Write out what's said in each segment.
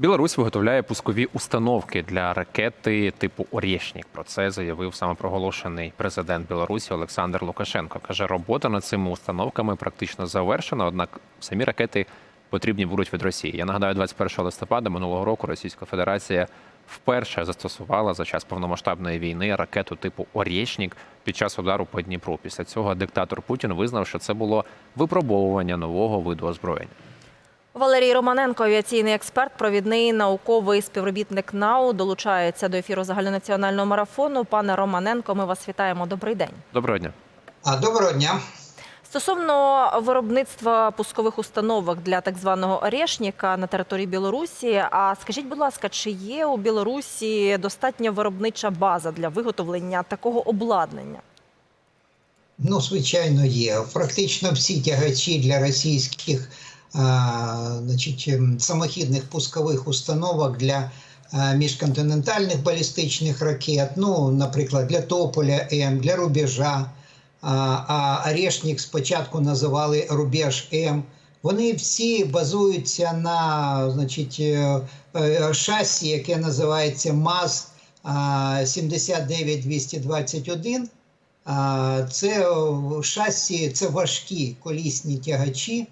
Білорусь виготовляє пускові установки для ракети типу Орєшнік. Про це заявив самопроголошений президент Білорусі Олександр Лукашенко. каже, робота над цими установками практично завершена. Однак самі ракети потрібні будуть від Росії. Я нагадаю, 21 листопада минулого року Російська Федерація вперше застосувала за час повномасштабної війни ракету типу Орєшнік під час удару по Дніпру. Після цього диктатор Путін визнав, що це було випробовування нового виду озброєння. Валерій Романенко, авіаційний експерт, провідний науковий співробітник НАУ, долучається до ефіру загальнонаціонального марафону. Пане Романенко, ми вас вітаємо. Добрий день. Доброго дня. А, Доброго дня. Стосовно виробництва пускових установок для так званого Орешніка на території Білорусі. А скажіть, будь ласка, чи є у Білорусі достатня виробнича база для виготовлення такого обладнання? Ну, звичайно, є. Практично всі тягачі для російських значить, ем, самохідних пускових установок для міжконтинентальних балістичних ракет, ну, наприклад, для Тополя М, для Рубежа. А, Орешник спочатку називали Рубеж М. Вони всі базуються на значить, е, е, шасі, яке називається МАЗ а, 79221. Це шасі, це важкі колісні тягачі,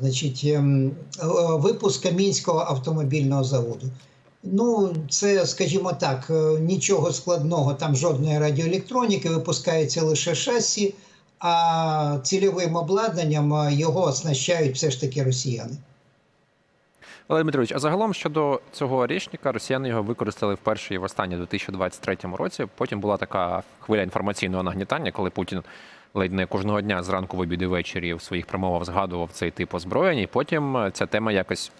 значить, ем, е, випуск Мінського автомобільного заводу. Ну, це, скажімо так, е, нічого складного, там жодної радіоелектроніки, випускається лише шасі, а цільовим обладнанням е, його оснащають все ж таки росіяни. Валерій Дмитрович, а загалом щодо цього річника, росіяни його використали вперше і востаннє у 2023 році. Потім була така хвиля інформаційного нагнітання, коли Путін ледь не кожного дня зранку в обід ввечері в своїх промовах згадував цей тип озброєння. І потім е, ця тема якось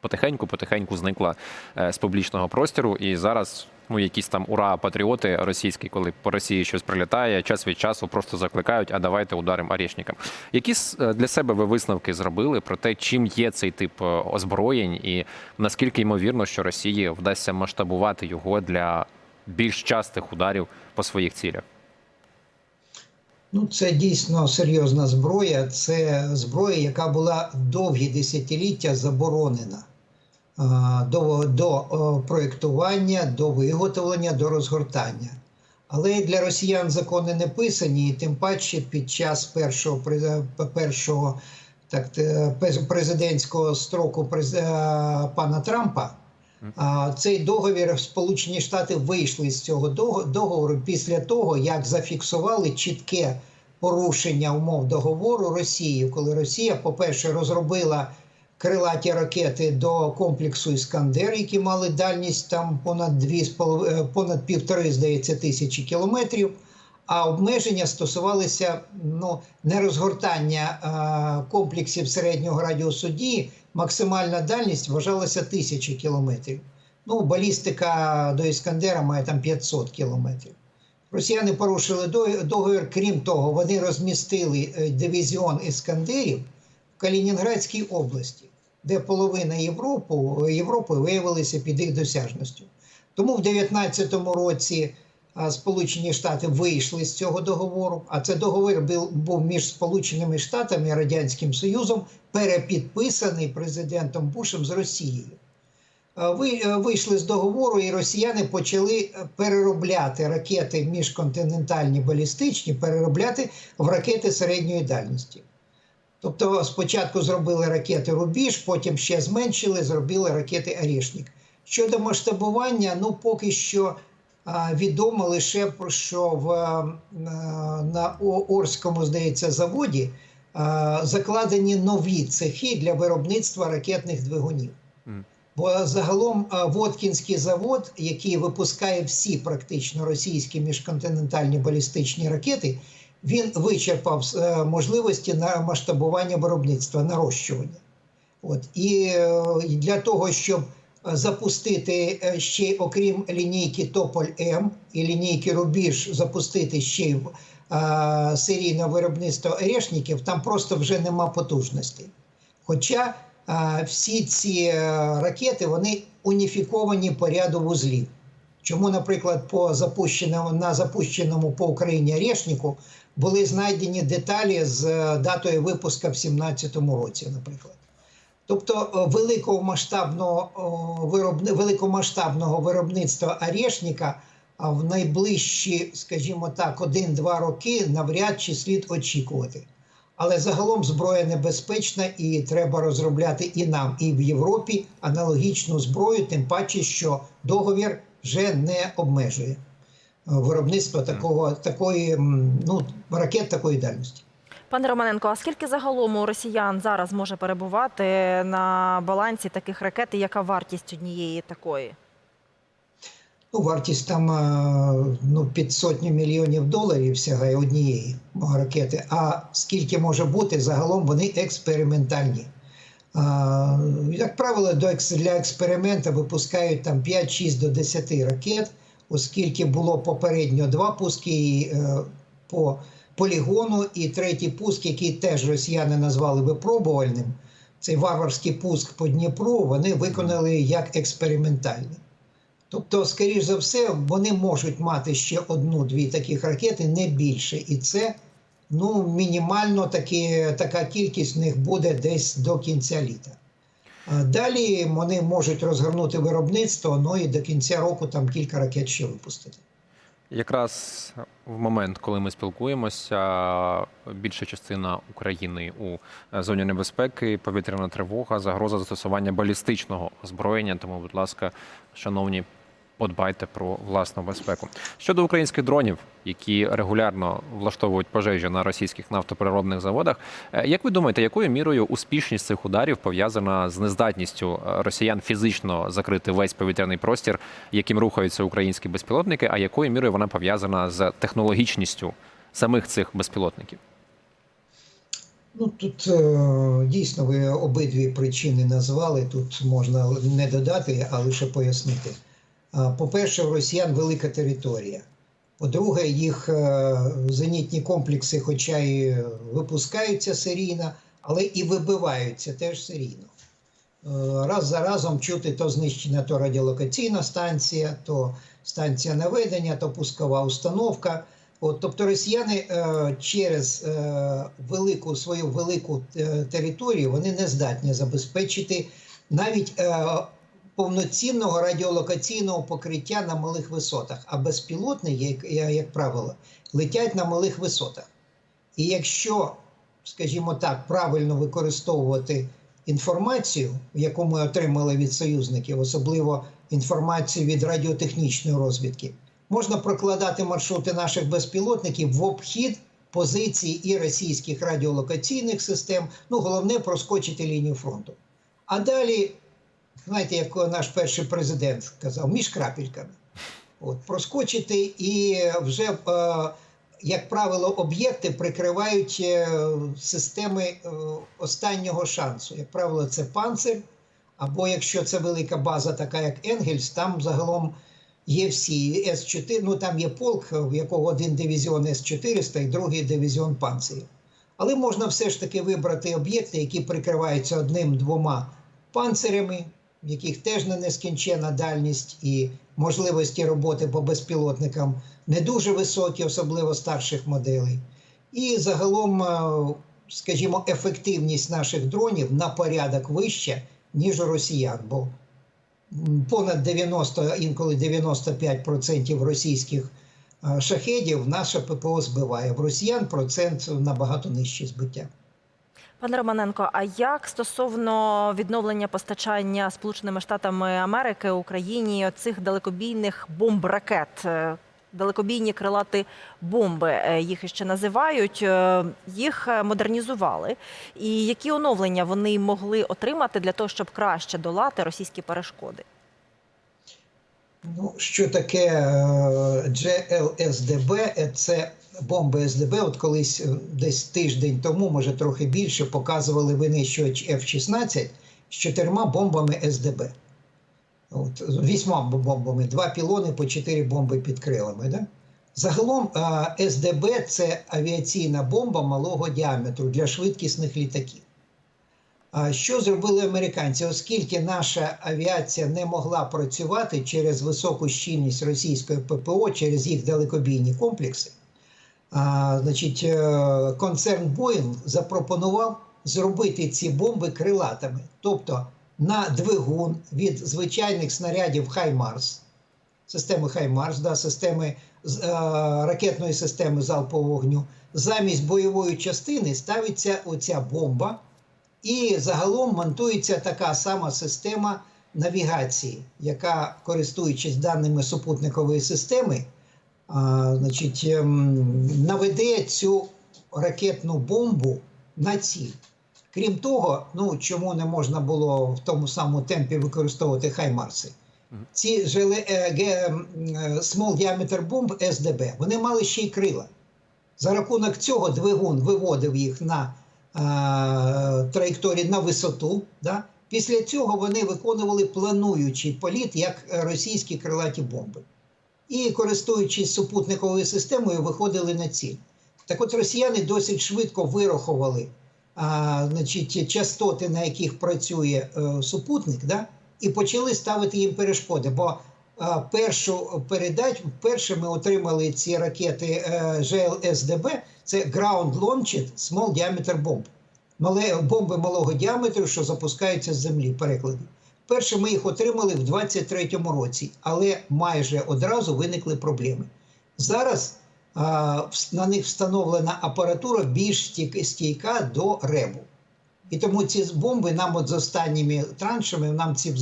потихеньку, потихеньку зникла е, з публічного простору. І зараз ну якісь там ура патріоти російські, коли по Росії щось прилітає, час від часу просто закликають, а давайте ударимо орешникам. Які е, для себе ви висновки зробили про те, чим є цей тип озброєнь, і наскільки ймовірно, що Росії вдасться масштабувати його для більш частих ударів по своїх цілях? Ну, це дійсно серйозна зброя. Це зброя, яка була довгі десятиліття заборонена до, до проєктування, до виготовлення, до розгортання. Але для росіян закони не писані, і тим паче під час першого першого так, те, президентського строку е, пана Трампа. Цей договір Сполучені Штати вийшли з цього дого- договору після того, як зафіксували чітке порушення умов договору Росії, коли Росія, по-перше, розробила крилаті ракети до комплексу Іскандер, які мали дальність там понад дві е, понад півтори, здається, тисячі кілометрів. А обмеження стосувалися ну, не розгортання е, комплексів середнього радіусу дії. Максимальна дальність вважалася тисячі кілометрів. Ну, балістика до Іскандера має там 500 кілометрів. Росіяни порушили договір. Крім того, вони розмістили е, дивізіон іскандерів в Калінінградській області, де половина Європи, Європи виявилася під їх досяжністю. Тому в 2019 році Сполучені Штати вийшли з цього договору. А це договір був, між Сполученими Штатами і Радянським Союзом, перепідписаний президентом Бушем з Росією. Е, Ви вийшли з договору, і росіяни почали е, переробляти ракети міжконтинентальні балістичні, переробляти в ракети середньої дальності. Тобто спочатку зробили ракети Рубіж, потім ще зменшили, зробили ракети Орішнік. Щодо масштабування, ну поки що відомо лише про що в на Орському, здається, заводі закладені нові цехи для виробництва ракетних двигунів. Бо загалом а, Воткінський завод, який випускає всі практично російські міжконтинентальні балістичні ракети, він вичерпав е, можливості на масштабування виробництва, нарощування. От і е, для того, щоб запустити е, ще окрім лінійки Тополь М і лінійки Рубіж, запустити ще е, серійне виробництво орешників, там просто вже нема потужностей. Хоча всі ці е, ракети вони уніфіковані по ряду вузлів. Чому, наприклад, по запущеному на запущеному по Україні Орешнику були знайдені деталі з е, датою випуска в 2017 році, наприклад. Тобто е, великого масштабного виробни, великомасштабного виробництва орешника в найближчі, скажімо так, 1-2 роки навряд чи слід очікувати. Але загалом зброя небезпечна і треба розробляти і нам, і в Європі аналогічну зброю, тим паче, що договір вже не обмежує е, виробництво такого, такої ну, ракет такої дальності. Пане Романенко, а скільки загалом у росіян зараз може перебувати на балансі таких ракет, і яка вартість однієї такої? Ну, вартість там е, ну, під сотню мільйонів доларів сягає однієї ракети. А скільки може бути, загалом вони експериментальні. А, Як правило, до для експерименту випускають там 5-6 до 10 ракет, оскільки було попередньо два пуски е, по полігону, і третій пуск, який теж росіяни назвали випробувальним. Цей варварський пуск по Дніпру вони виконали як експериментальний. Тобто, скоріш за все, вони можуть мати ще одну-дві таких ракети, не більше. І це ну, мінімально такі, така кількість в них буде десь до кінця літа. Далі вони можуть розгорнути виробництво, ну і до кінця року там кілька ракет ще випустити. Якраз в момент, коли ми спілкуємося, більша частина України у зоні небезпеки, повітряна тривога, загроза застосування балістичного озброєння. Тому, будь ласка, шановні, подбайте про власну безпеку. Щодо українських дронів, які регулярно влаштовують пожежі на російських нафтопереробних заводах, е, як ви думаєте, якою мірою успішність цих ударів пов'язана з нездатністю е, росіян фізично закрити весь повітряний простір, яким рухаються українські безпілотники, а якою мірою вона пов'язана з технологічністю самих цих безпілотників? Ну тут е, дійсно ви обидві причини назвали. Тут можна не додати, а лише пояснити. По-перше, у росіян велика територія. По-друге, їх е, зенітні комплекси, хоча і випускаються серійно, але і вибиваються теж серійно. Е, Раз за разом чути то знищена то радіолокаційна станція, то станція наведення, то пускова установка. От, тобто росіяни е, через велику свою велику територію вони не здатні забезпечити навіть повноцінного радіолокаційного покриття на малих висотах. А безпілотники, як, як правило, летять на малих висотах. І якщо, скажімо так, правильно використовувати інформацію, яку ми отримали від союзників, особливо інформацію від радіотехнічної розвідки, можна прокладати маршрути наших безпілотників в обхід позицій і російських радіолокаційних систем. Ну, головне проскочити лінію фронту. А далі, знаєте, як наш перший президент сказав, між крапельками. От, проскочити і вже, е, як правило, об'єкти прикривають е, системи е, останнього шансу. Як правило, це панцир, або якщо це велика база, така як Енгельс, там загалом є всі С-4, ну там є полк, в якого один дивізіон С-400 і другий дивізіон панцирів. Але можна все ж таки вибрати об'єкти, які прикриваються одним-двома панцирями, в яких теж не нескінчена дальність і можливості роботи по безпілотникам не дуже високі, особливо старших моделей. І загалом, е, скажімо, ефективність наших дронів на порядок вища, ніж у росіян. Бо понад 90, інколи 95% російських е, шахедів наше ППО збиває. В росіян процент набагато нижче збиття. Пане Романенко, а як стосовно відновлення постачання Сполученими Штатами Америки Україні цих далекобійних бомб-ракет? Е, Далекобійні крилати бомби е, їх ще називають. Е, Їх модернізували. І які оновлення вони могли отримати для того, щоб краще долати російські перешкоди? Ну, що таке е, GLSDB? Е, Це бомби СДБ. От колись е, десь тиждень тому, може трохи більше, показували винищувач F-16 з чотирма бомбами СДБ. От, вісьма бомбами, два пілони по чотири бомби під крилами. Да? Загалом е, СДБ це авіаційна бомба малого діаметру для швидкісних літаків. Що зробили американці? Оскільки наша авіація не могла працювати через високу щільність російської ППО, через їх далекобійні комплекси, значить, е, концерн Boeing запропонував зробити ці бомби крилатими. Тобто на двигун від звичайних снарядів Хаймарс, системи Хаймарс, да, системи е, ракетної системи залпового вогню, замість бойової частини ставиться оця бомба, і загалом монтується така сама система навігації, яка, користуючись даними супутникової системи, а, значить, ем, наведе цю ракетну бомбу на ціль. Крім того, ну чому не можна було в тому самому темпі використовувати Хаймарси? Ці желе, е, ге- е, Small Diameter Bomb СДБ, вони мали ще й крила. За рахунок цього двигун виводив їх на траєкторії на висоту. Да? Після цього вони виконували плануючий політ як е, російські крилаті бомби. І, користуючись супутниковою системою, виходили на ціль. Так от росіяни досить швидко вирахували а, значить, частоти, на яких працює е, супутник, да? і почали ставити їм перешкоди. Бо першу передачу, вперше ми отримали ці ракети е, GLSDB, це Ground Launched Small Diameter Bomb. Мале, бомби малого діаметру, що запускаються з землі, в перекладі. Перше ми їх отримали в 23-му році, але майже одразу виникли проблеми. Зараз а, на них встановлена апаратура більш стійка до ребу. І тому ці бомби нам от з останніми траншами, нам ці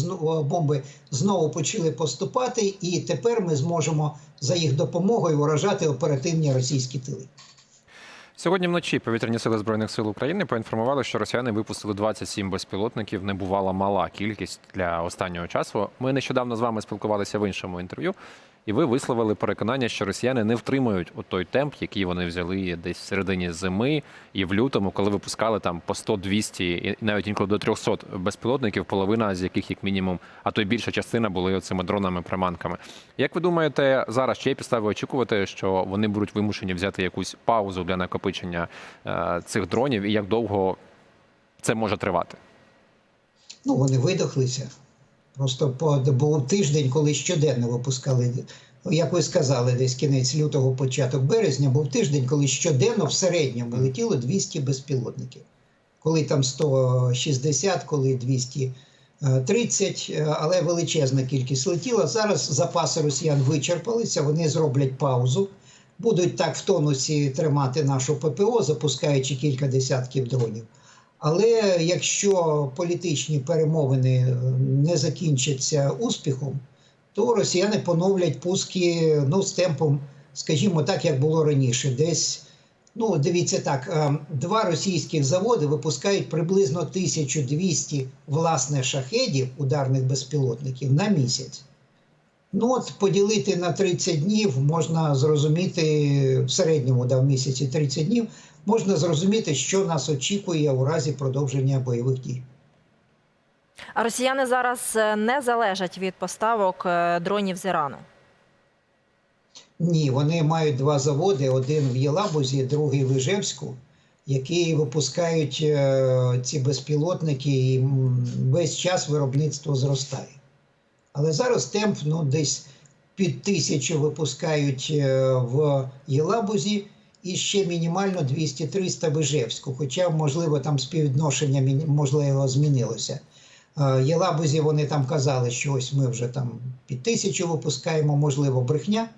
бомби знову почали поступати, і тепер ми зможемо за їх допомогою вражати оперативні російські тили. Сьогодні вночі повітряні сили збройних сил України поінформували, що росіяни випустили 27 безпілотників. Не бувала мала кількість для останнього часу. Ми нещодавно з вами спілкувалися в іншому інтерв'ю, і ви висловили переконання, що росіяни не втримують у той темп, який вони взяли десь в середині зими і в лютому, коли випускали там по 100-200 і навіть інколи до 300 безпілотників, половина з яких як мінімум, а то й більша частина були цими дронами-приманками. Як ви думаєте, зараз чи є підстави очікувати, що вони будуть вимушені взяти якусь паузу для накопичення е, цих дронів, і як довго це може тривати? Ну, вони видохлися. Просто по, був тиждень, коли щоденно випускали, як ви сказали, десь кінець лютого, початок березня, був тиждень, коли щоденно в середньому летіло 200 безпілотників. Коли там 160, коли 230, е, але величезна кількість летіла. Зараз запаси росіян вичерпалися, вони зроблять паузу. Будуть так в тонусі тримати нашу ППО, запускаючи кілька десятків дронів. Але якщо політичні перемовини е, не закінчаться успіхом, то росіяни поновлять пуски ну, з темпом, скажімо так, як було раніше. Десь, ну, дивіться так, е, два російських заводи випускають приблизно 1200 власне шахедів, ударних безпілотників, на місяць. Ну, от поділити на 30 днів можна зрозуміти в середньому да, в місяці 30 днів, можна зрозуміти, що нас очікує у разі продовження бойових дій. А росіяни зараз е, не залежать від поставок е, дронів з Ірану. Ні, вони мають два заводи: один в Єлабузі, другий в Іжевську, які випускають е, ці безпілотники, і весь час виробництво зростає. Але зараз темп ну, десь під тисячу випускають в Єлабузі і ще мінімально 200-300 в Іжевську. Хоча, можливо, там співвідношення можливо змінилося. Е, Єлабузі вони там казали, що ось ми вже там під тисячу випускаємо, можливо, брехня.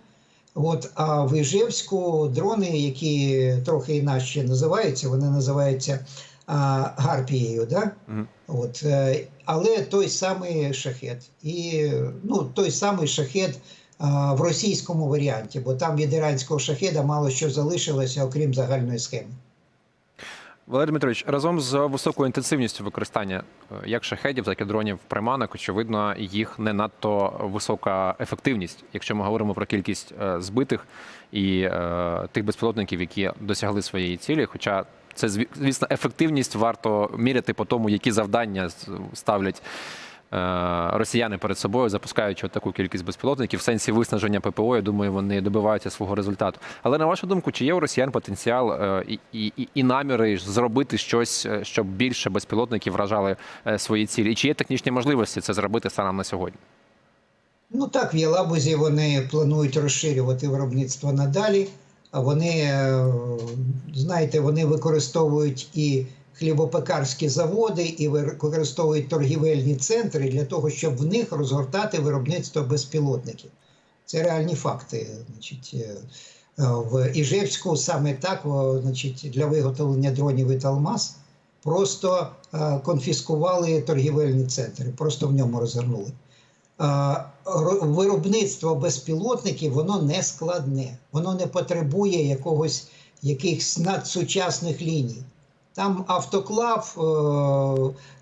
От, а в Іжевську дрони, які трохи інакше називаються, вони називаються а, гарпією. Да? Мгм. От, е, але той самий шахет. І ну, той самий шахет в російському варіанті, бо там від іранського шахеда мало що залишилося, окрім загальної схеми. Валерій Дмитрович, разом з високою інтенсивністю використання е, як шахедів, так і дронів приманок, очевидно, їх не надто висока ефективність, якщо ми говоримо про кількість е, збитих і е, тих безпілотників, які досягли своєї цілі. Хоча це звісно, ефективність варто міряти по тому, які завдання ставлять. Е, Росіяни перед собою запускаючи таку кількість безпілотників в сенсі виснаження ППО, я думаю, вони добиваються свого результату. Але на вашу думку, чи є у росіян потенціал е, і, і, і- наміри зробити щось, е, щоб більше безпілотників вражали свої цілі? І чи є технічні можливості це зробити станом на сьогодні? Ну так, в Єлабузі вони планують розширювати виробництво надалі. А вони, знаєте, вони використовують і хлібопекарські заводи і використовують торгівельні центри для того, щоб в них розгортати виробництво безпілотників. Це реальні факти. Значить, е, е, в Іжевську саме так, значить, для виготовлення дронів і Талмаз просто е, конфіскували торгівельні центри, просто в ньому розгорнули. Виробництво безпілотників воно не складне, воно не потребує якогось якихось надсучасних ліній. Там автоклав, е,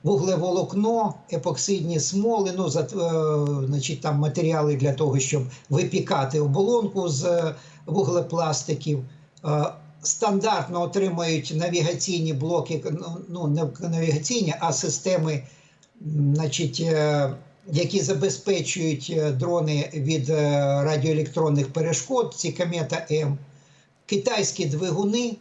вуглеволокно, епоксидні смоли, ну, е, значить, там матеріали для того, щоб випікати оболонку з вуглепластиків. Е, Стандартно отримують навігаційні блоки, ну, ну не навігаційні, а системи, значить, які забезпечують дрони від радіоелектронних перешкод, ці комета М, китайські двигуни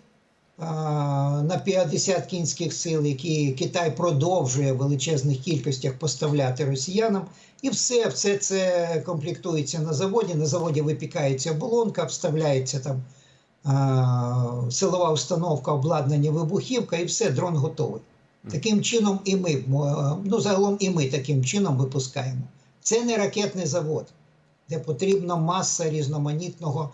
на 50 кінських сил, які Китай продовжує в величезних кількостях поставляти росіянам. І все, все це комплектується на заводі. На заводі випікається оболонка, вставляється там а, силова установка, обладнання, вибухівка, і все, дрон готовий. Таким чином, і ми, ну загалом і ми таким чином випускаємо. Це не ракетний завод, де потрібна маса різноманітного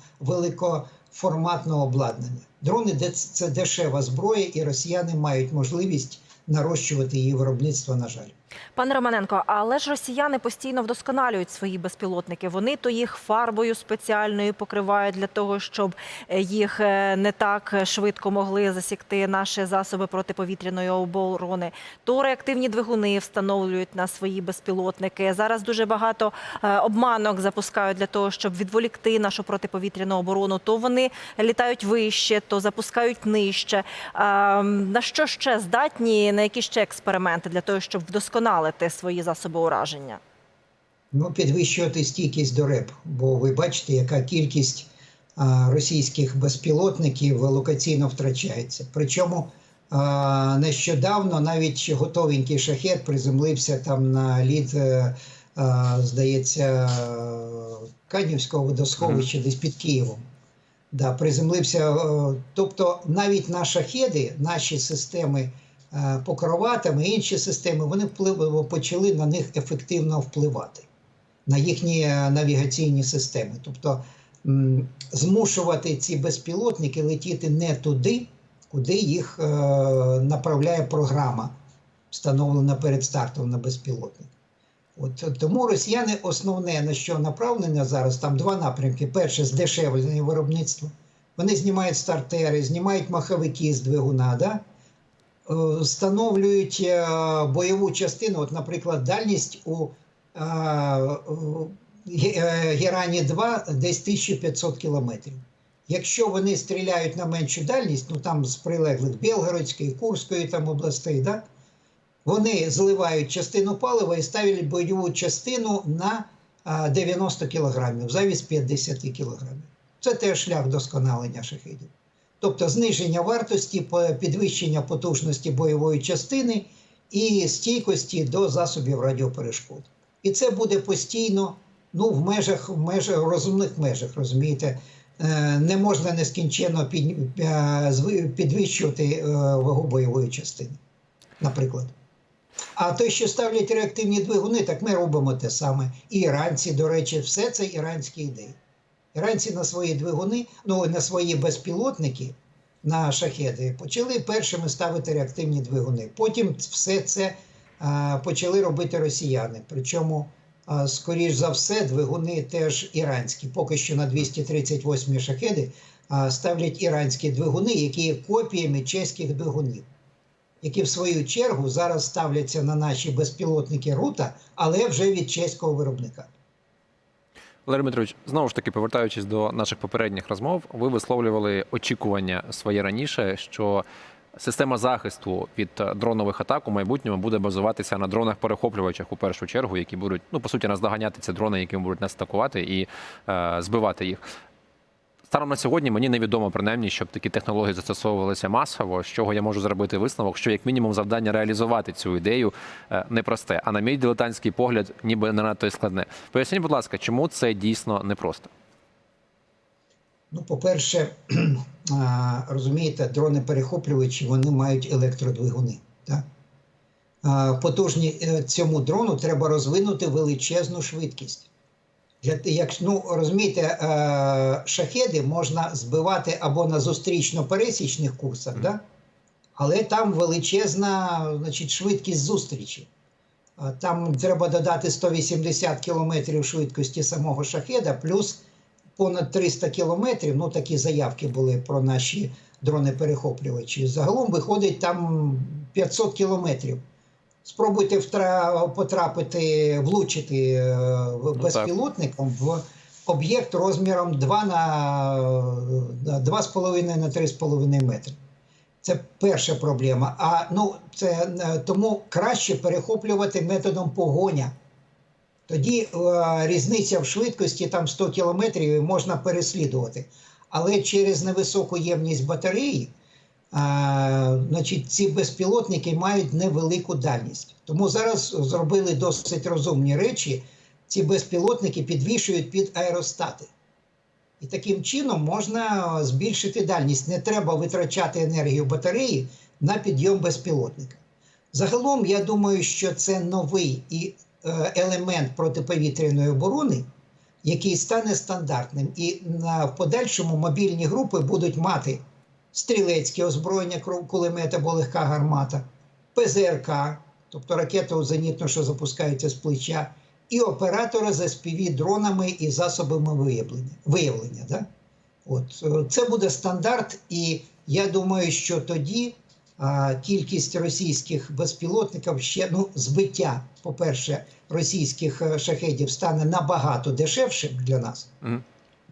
великоформатного обладнання. Дрони це дешева зброя, і росіяни мають можливість нарощувати її виробництво, на жаль. Пане Романенко, але ж росіяни постійно вдосконалюють свої безпілотники. Вони то їх фарбою спеціальною покривають для того, щоб е, їх е, не так швидко могли засікти наші засоби протиповітряної оборони. То реактивні двигуни встановлюють на свої безпілотники. Зараз дуже багато е, обманок запускають для того, щоб відволікти нашу протиповітряну оборону. То вони літають вище, то запускають нижче. На що ще здатні? На які ще експерименти для того, щоб вдосконалити свої засоби ураження? Ну, підвищувати стійкість до РЕП, бо ви бачите, яка кількість а, російських безпілотників локаційно втрачається. Причому а, нещодавно навіть готовенький шахет приземлився там на лід, е, а, здається, Канівського водосховища десь під Києвом. Да, приземлився. е, Тобто навіть на шахеди, наші системи покроватами, інші системи, вони вплив, почали на них ефективно впливати, на їхні е, навігаційні системи. Тобто змушувати ці безпілотники летіти не туди, куди їх е, направляє програма, встановлена перед стартом на безпілотник. От тому росіяни основне на що направлення зараз там два напрямки: перше здешевлення виробництва. Вони знімають стартери, знімають маховики з двигуна, да? Е, встановлюють е, бойову частину. От, наприклад, дальність у е, Герані 2 десь 1500 кілометрів. Якщо вони стріляють на меншу дальність, ну там з прилеглих Білгородської, Курської там областей, да? вони зливають частину палива і ставлять бойову частину на а, 90 кілограмів замість 50 кілограмів. Це теж шлях досконалення шахедів. Тобто зниження вартості, підвищення потужності бойової частини і стійкості до засобів радіоперешкод. І це буде постійно ну, в межах, в межах розумних межах, розумієте. Е, Не можна нескінченно е, підвищувати е, вагу бойової частини, наприклад. А той, що ставлять реактивні двигуни, так ми робимо те саме. І іранці, до речі, все це іранські ідеї. Іранці на свої двигуни, ну на свої безпілотники, на шахеди, почали першими ставити реактивні двигуни. Потім все це а, почали робити росіяни. Причому, а, скоріш за все, двигуни теж іранські. Поки що на 238 шахеди а, ставлять іранські двигуни, які є копіями чеських двигунів які в свою чергу зараз ставляться на наші безпілотники рута, але вже від чеського виробника. Валерій Дмитрович, знову ж таки, повертаючись до наших попередніх розмов, ви висловлювали очікування своє раніше, що система захисту від е, дронових атак у майбутньому буде базуватися на дронах-перехоплювачах у першу чергу, які будуть ну по суті наздоганяти ці дрони, які будуть нас атакувати і е, збивати їх. Станом на сьогодні мені невідомо принаймні, щоб такі технології застосовувалися масово. З чого я можу зробити висновок, що як мінімум завдання реалізувати цю ідею е, непросте. А на мій дилетантський погляд, ніби не надто й складне. Поясніть, будь ласка, чому це дійсно непросто? Ну, по-перше, розумієте, дрони-перехоплювачі вони мають електродвигуни. Так? Потужні е, цьому дрону треба розвинути величезну швидкість. Для, як, ну, розумієте, е, шахеди можна збивати або на зустрічно-пересічних курсах, да? але там величезна значить, швидкість зустрічі. Там треба додати 180 км швидкості самого шахеда, плюс понад 300 кілометрів. Ну, такі заявки були про наші дрони-перехоплювачі. Загалом виходить там 500 кілометрів. Спробуйте втра... потрапити, влучити е, Ну, безпілотником в об'єкт розміром 2 на на 2,5 на 3,5 метри. Це перша проблема. А ну, це е, тому краще перехоплювати методом погоня. Тоді е, різниця в швидкості там 100 кілометрів можна переслідувати. Але через невисоку ємність батареї, значить, ці безпілотники мають невелику дальність. Тому зараз зробили досить розумні речі. Ці безпілотники підвішують під аеростати. І таким чином можна збільшити дальність. Не треба витрачати енергію батареї на підйом безпілотника. Загалом, я думаю, що це новий і е, елемент протиповітряної оборони, який стане стандартним. І на в подальшому мобільні групи будуть мати стрілецьке озброєння, кру- кулемет або легка гармата, ПЗРК, тобто ракету зенітну, що запускається з плеча, і оператора з spv дронами і засобами виявлення. виявлення да? От, е, це буде стандарт, і я думаю, що тоді а, кількість російських безпілотників ще ну, збиття, по-перше, російських е, шахедів стане набагато дешевшим для нас. Мгм.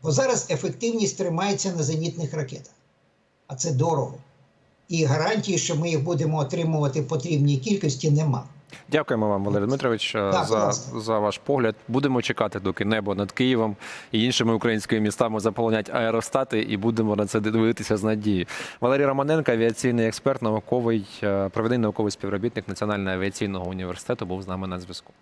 Бо зараз ефективність тримається на зенітних ракетах, а це дорого. І гарантії, що ми їх будемо отримувати в потрібній кількості, нема. Дякуємо вам, Валерій Дмитрович, е, Так, за, за ваш погляд. Будемо чекати, доки небо над Києвом і іншими українськими містами заполонять аеростати, і будемо на це дивитися з надією. Валерій Романенко, авіаційний експерт, науковий, е, провідний науковий співробітник Національного авіаційного університету, був з нами на зв'язку.